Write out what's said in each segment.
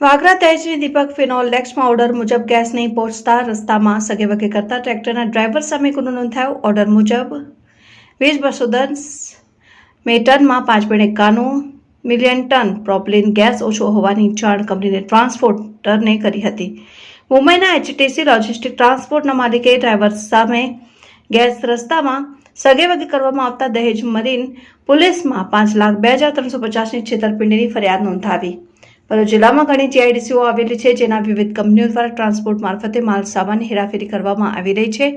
વાગરા તેજની દીપક ફિનોલ લેક્સમાં ઓર્ડર મુજબ ગેસ નહીં પહોંચતા રસ્તામાં સગેવગે કરતા ટ્રેક્ટરના ડ્રાઈવર સામે ગુનો નોંધાયો. ઓર્ડર મુજબ વીસ બસો દસ મેટનમાં પાંચ પોઈન્ટ એકાણું મિલિયન ટન પ્રોપલિન ગેસ ઓછો હોવાની જાણ કંપનીને ટ્રાન્સપોર્ટરને કરી હતી. મુંબઈના એચટીસી લોજિસ્ટિક ટ્રાન્સપોર્ટના માલિકે ડ્રાઈવર સામે ગેસ રસ્તામાં સગેવગે કરવામાં આવતા દહેજ મરીન પોલીસમાં પાંચ લાખ બે હજાર ત્રણસો પચાસની છેતરપિંડીની ફરિયાદ નોંધાવી. ભરૂચ જિલ્લામાં ઘણી જીઆઈડીસીઓ આવેલી છે, જેના વિવિધ કંપનીઓ દ્વારા ટ્રાન્સપોર્ટ મારફતે માલ સામાનની હેરાફેરી કરવામાં આવી રહી છે.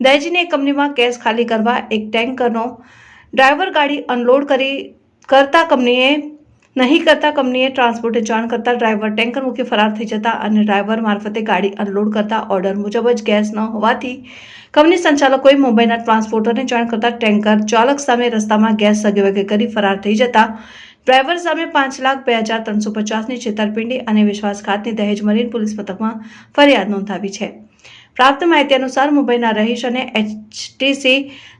દહેજીની એક કંપનીમાં ગેસ ખાલી કરવા એક ટેન્કરનો ડ્રાઈવર ગાડી અનલોડ કરી, કરતા કંપનીએ નહીં કરતા કંપનીએ ટ્રાન્સપોર્ટે જાણ કરતા ડ્રાઈવર ટેન્કર મૂકી ફરાર થઈ જતા અને ડ્રાઈવર મારફતે ગાડી અનલોડ કરતા ઓર્ડર મુજબ જ ગેસ ન હોવાથી કંપની સંચાલકોએ મુંબઈના ટ્રાન્સપોર્ટરને જાણ કરતા ટેન્કર ચાલક સામે રસ્તામાં ગેસ સગેવગે કરી ફરાર થઈ જતા ડ્રાઈવર સામે પાંચ લાખ બે હજાર ત્રણસો પચાસની છેતરપિંડી અને વિશ્વાસઘાતની દહેજ મરીન પોલીસ મથકમાં ફરિયાદ નોંધાવી છે. પ્રાપ્ત માહિતી અનુસાર મુંબઈના રહીશ અને એચટીસી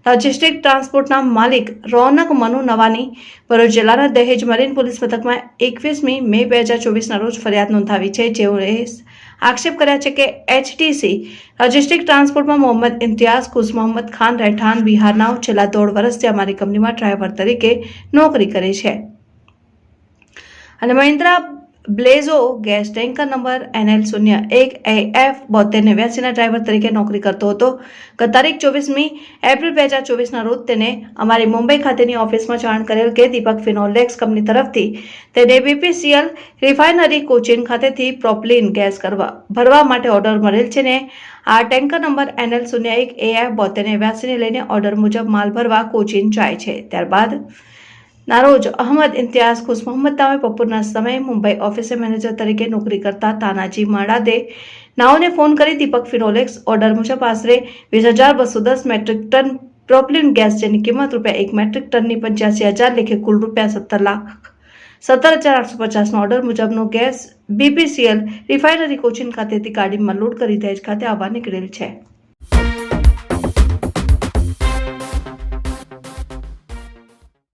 લોજિસ્ટિક ટ્રાન્સપોર્ટના માલિક રોનક મનુ નવાની ભરૂચ જિલ્લાના દહેજ મરીન પોલીસ મથકમાં એકવીસમી મે બે હજાર ચોવીસના રોજ ફરિયાદ નોંધાવી છે. જેઓએ આક્ષેપ કર્યા છે કે એચટીસી લોજિસ્ટિક ટ્રાન્સપોર્ટમાં મોહમ્મદ ઇમ્તિયાઝ કુસ મોહમ્મદ ખાન, રહેઠાણ બિહારના છેલ્લા દોઢ વર્ષથી અમારી કંપનીમાં ડ્રાઈવર તરીકે નોકરી કરે છે. અને Mahindra Blazo gas tanker number NL શૂન્ય એક એ એફ બોતેર નેવ્યાસીના ડ્રાઈવર તરીકે નોકરી કરતો હતો. ગત તારીખ ચોવીસમી એપ્રિલ બે હજાર ચોવીસના રોજ તેને અમારી મુંબઈ ખાતેની ઓફિસમાં જાણ કરેલ કે દીપક ફિનોલેક્સ કંપની તરફથી તેને બીપીસીએલ રિફાઇનરી કોચિન ખાતેથી પ્રોપલિન ગેસ કરવા, ભરવા માટે ઓર્ડર મળેલ છે ને આ ટેન્કર નંબર એનએલ શૂન્ય એક એ એફ બોતેર નેવ્યાસીને લઈને ઓર્ડર મુજબ માલ ભરવા કોચિન જાય છે. ત્યારબાદ ના રોજ અહમદ ઇમ્તિયાઝ ખુશ મોહમ્મદ તામે બપોરના સમયે મુંબઈ ઓફિસે મેનેજર તરીકે નોકરી કરતા તાનાજી માડાદે નાઓને ફોન કરી દીપક ફિનોલેક્સ ઓર્ડર મુજબ આશરે વીસ હજાર બસો દસ મેટ્રિક ટન પ્રોપલિન ગેસ જેની કિંમત રૂપિયા એક મેટ્રિક ટનની પંચ્યાસી હજાર લેખે કુલ રૂપિયા સત્તર લાખ સત્તર હજાર આઠસો પચાસનો ઓર્ડર મુજબનો ગેસ બીપીસીએલ રિફાઇનરી કોચિન ખાતેથી ગાડીમાં લોડ કરી દહેજ ખાતે આવવા નીકળેલ છે.